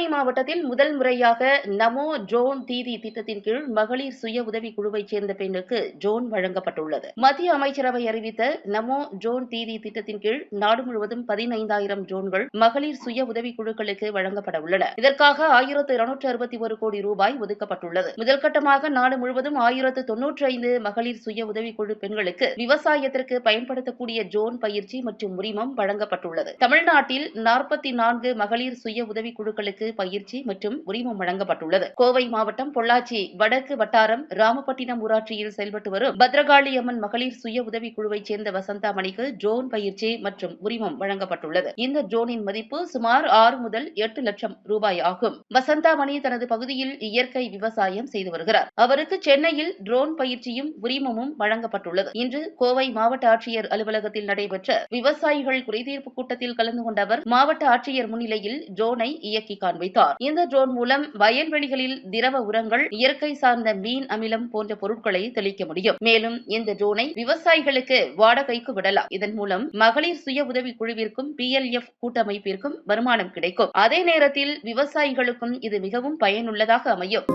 கோவை மாவட்டத்தில் முதல் முறையாக நமோ ட்ரோன் தீதி திட்டத்தின் கீழ் மகளிர் சுய உதவி குழுவைச் சேர்ந்த பெண்ணுக்கு ட்ரோன் வழங்கப்பட்டுள்ளது. மத்திய அமைச்சரவை அறிவித்த நமோ ட்ரோன் தீதி திட்டத்தின் கீழ் நாடு முழுவதும் பதினைந்தாயிரம் ட்ரோன்கள் மகளிர் சுய உதவி குழுக்களுக்கு வழங்கப்பட உள்ளன. இதற்காக ஆயிரத்து இருநூற்று அறுபத்தி ஒரு கோடி ரூபாய் ஒதுக்கப்பட்டுள்ளது. முதல்கட்டமாக நாடு முழுவதும் ஆயிரத்து தொன்னூற்றி ஐந்து மகளிர் சுய உதவி குழு பெண்களுக்கு விவசாயத்திற்கு பயன்படுத்தக்கூடிய ட்ரோன் பயிற்சி மற்றும் உரிமம் வழங்கப்பட்டுள்ளது. தமிழ்நாட்டில் நாற்பத்தி நான்கு மகளிர் சுய உதவி குழுக்களுக்கு பயிற்சி மற்றும் உரிமம் வழங்கப்பட்டுள்ளது. கோவை மாவட்டம் பொள்ளாச்சி வடக்கு வட்டாரம் ராமப்பட்டினம் ஊராட்சியில் செயல்பட்டு வரும் பத்ரகாளி அம்மன் மகளிர் சுய உதவி குழுவைச் சேர்ந்த வசந்தாமணிக்கு ட்ரோன் பயிற்சி மற்றும் உரிமம் வழங்கப்பட்டுள்ளது. இந்த ட்ரோனின் மதிப்பு சுமார் ஆறு முதல் எட்டு லட்சம் ரூபாய் ஆகும். வசந்தாமணி தனது பகுதியில் இயற்கை விவசாயம் செய்து வருகிறார். அவருக்கு சென்னையில் ட்ரோன் பயிற்சியும் உரிமமும் வழங்கப்பட்டுள்ளது. இன்று கோவை மாவட்ட ஆட்சியர் அலுவலகத்தில் நடைபெற்ற விவசாயிகள் குறைதீர்ப்பு கூட்டத்தில் கலந்து கொண்ட அவர் மாவட்ட ஆட்சியர் முன்னிலையில் ட்ரோனை இயக்கி காண்பித்தார் இந்த ட்ரோன் மூலம் வயல்வெளிகளில் திரவ உரங்கள் இயற்கை சார்ந்த மீன் அமிலம் போன்ற பொருட்களை தெளிக்க முடியும். மேலும் இந்த ட்ரோனை விவசாயிகளுக்கு வாடகைக்கு விடலாம். இதன் மூலம் மகளிர் சுய உதவி குழுவிற்கும் பி எல் எஃப் கூட்டமைப்பிற்கும் வருமானம் கிடைக்கும். அதே நேரத்தில் விவசாயிகளுக்கும் இது மிகவும் பயனுள்ளதாக அமையும்.